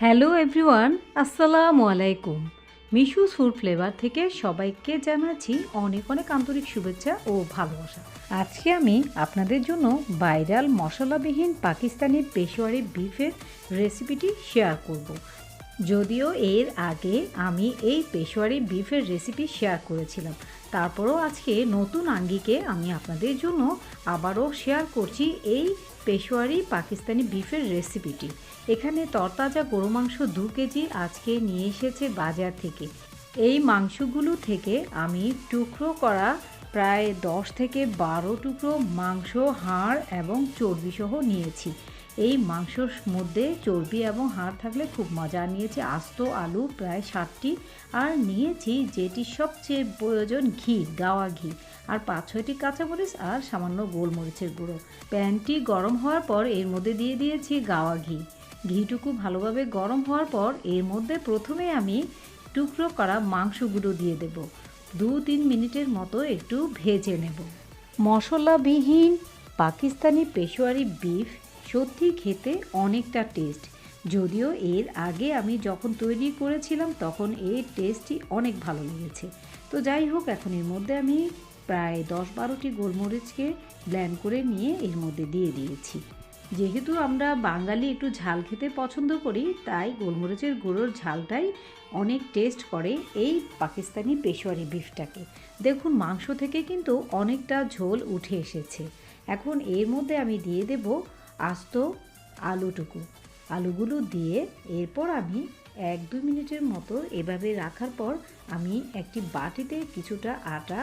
Hello everyone, আসসালামু আলাইকুম মিশুস food flavour থেকে সবাইকে জানাচ্ছি অনেক অনেক আন্তরিক শুভেচ্ছা ও ভালোবাসা আজকে আমি আপনাদের জন্য ভাইরাল মশলাবিহীন পাকিস্তানি পেশোয়ারি বিফের রেসিপিটি শেয়ার করব। যদিও এর আগে আমি এই পেশোয়ারি বিফের রেসিপি শেয়ার করেছিলাম। তারপরও আজকে নতুন আঙ্গিকে আমি আপনাদের জন্য আবারও শেয়ার করছি এই পেশোয়ারি পাকিস্তানি বিফের রেসিপিটি এখানে তরতাজা গরু মাংস দু কেজি আজকে নিয়ে এসেছে বাজার থেকে। এই মাংসগুলো থেকে আমি টুকরো করা প্রায় দশ থেকে বারো টুকরো মাংস, হাড় এবং চর্বি সহ নিয়েছি। এই মাংসর মধ্যে চর্বি এবং হাড় থাকলে খুব মজা। নিয়েছি আস্ত আলু, প্রায় ষাটটি। আর নিয়েছি যেটি সবচেয়ে প্রয়োজন, ঘি, গাওয়া ঘি। আর পাঁচ ছয়টি কাঁচামরিচ আর সামান্য গোলমরিচের গুঁড়ো। প্যানটি গরম হওয়ার পর এর মধ্যে দিয়ে দিয়েছি গাওয়া ঘি। ঘিটুকু ভালোভাবে গরম হওয়ার পর এর মধ্যে প্রথমে আমি টুকরো করা মাংসগুলো দিয়ে দেব। দু তিন মিনিটের মতো একটু ভেজে নেব। মশলাবিহীন পাকিস্তানি পেশোয়ারি বিফ সত্যি খেতে অনেকটা টেস্ট। যদিও এর আগে আমি যখন তৈরি করেছিলাম তখন এর টেস্টটি অনেক ভালো লেগেছে। তো যাই হোক, এখন এর মধ্যে আমি প্রায় দশ বারোটি গোলমরিচকে ব্ল্যান্ড করে নিয়ে এর মধ্যে দিয়ে দিয়েছি। যেহেতু আমরা বাঙালি একটু ঝাল খেতে পছন্দ করি, তাই গোলমরিচের গুঁড়োর ঝালটাই অনেক টেস্ট করে এই পাকিস্তানি পেশোয়ারি বিফটাকে দেখুন, মাংস থেকে কিন্তু অনেকটা ঝোল উঠে এসেছে। এখন এর মধ্যে আমি দিয়ে দেব আস্ত আলুটুকু। আলুগুলো দিয়ে এরপর আমি এক দুই মিনিটের মতো এভাবে রাখার পর আমি একটি বাটিতে কিছুটা আটা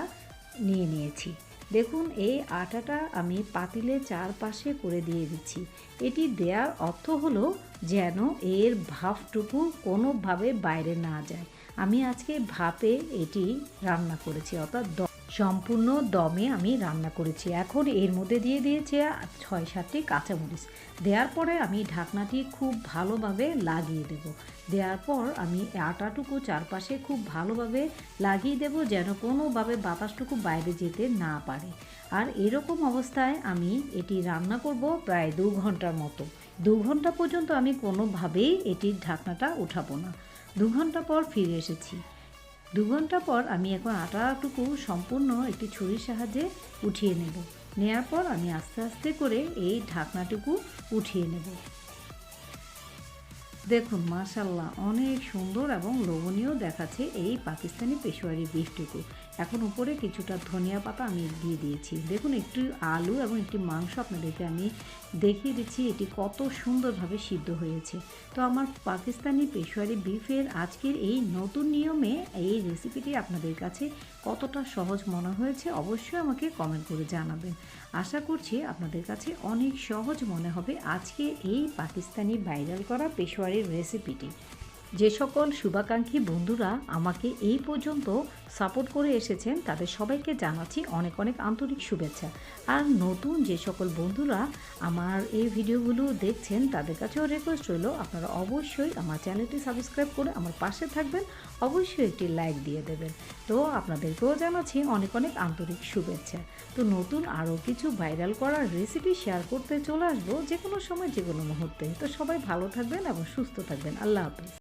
নিয়ে নিয়েছি। দেখুন, এই আটাটা আমি পাতিলে চারপাশে করে দিয়ে দিচ্ছি। এটি দেওয়ার অর্থ হলো যেন এর ভাপটুকু কোনোভাবে বাইরে না যায়। আমি আজকে ভাপে এটি রান্না করেছি, অর্থাৎ সম্পূর্ণ দমে আমি রান্না করেছি। এখন এর মধ্যে দিয়ে দিয়েছি ছয় সাতটি কাঁচামরিচ। দেওয়ার পরে আমি ঢাকনাটি খুব ভালোভাবে লাগিয়ে দেব। দেওয়ার পর আমি আটাটুকু চারপাশে খুব ভালোভাবে লাগিয়ে দেব যেন কোনোভাবে বাতাসটুকু বাইরে যেতে না পারে। আর এরকম অবস্থায় আমি এটি রান্না করব প্রায় দু ঘণ্টার মতো। দু ঘণ্টা পর্যন্ত আমি কোনোভাবেই এটির ঢাকনাটা উঠাবো না। দু ঘণ্টা পর ফিরে এসেছি। দু ঘণ্টা পর আমি এখন আটাটুকু সম্পূর্ণ একটি ছুরির সাহায্যে উঠিয়ে নেব। নেওয়ার পর আমি আস্তে আস্তে করে এই ঢাকনাটুকু উঠিয়ে নেব। দেখুন মাশাল্লাহ অনেক সুন্দর এবং লোভনীয় দেখাচ্ছে এই পাকিস্তানি পেশোয়ারি বিফটুকু এখন উপরে কিছুটা ধনিয়া পাতা আমি দিয়ে দিয়েছি। দেখুন, একটু আলু এবং একটি মাংস আপনাদেরকে আমি দেখিয়ে দিচ্ছি, এটি কত সুন্দরভাবে সিদ্ধ হয়েছে। তো আমার পাকিস্তানি পেশোয়ারি বিফের আজকের এই নতুন নিয়মে এই রেসিপিটি আপনাদের কাছে কতটা সহজ মনে হয়েছে অবশ্যই আমাকে কমেন্ট করে জানাবেন। আশা করছি আপনাদের কাছে অনেক সহজ মনে হবে আজকে এই পাকিস্তানি ভাইরাল করা পেশোয়ারির রেসিপিটি যে সকল শুভাকাঙ্ক্ষী বন্ধুরা আমাকে এই পর্যন্ত সাপোর্ট করে এসেছেন, তাদের সবাইকে জানাচ্ছি অনেক অনেক আন্তরিক শুভেচ্ছা। আর নতুন যে সকল বন্ধুরা আমার এই ভিডিওগুলো দেখছেন, তাদের কাছেও রিকোয়েস্ট রইল, আপনারা অবশ্যই আমার চ্যানেলটি সাবস্ক্রাইব করে আমার পাশে থাকবেন, অবশ্যই একটি লাইক দিয়ে দেবেন। তো আপনাদেরকেও জানাচ্ছি অনেক অনেক আন্তরিক শুভেচ্ছা। তো নতুন আরও কিছু ভাইরাল করার রেসিপি শেয়ার করতে চলে আসব যে কোনো সময় যে কোনো মুহূর্তে। তো সবাই ভালো থাকবেন এবং সুস্থ থাকবেন। আল্লাহ হাফিজ।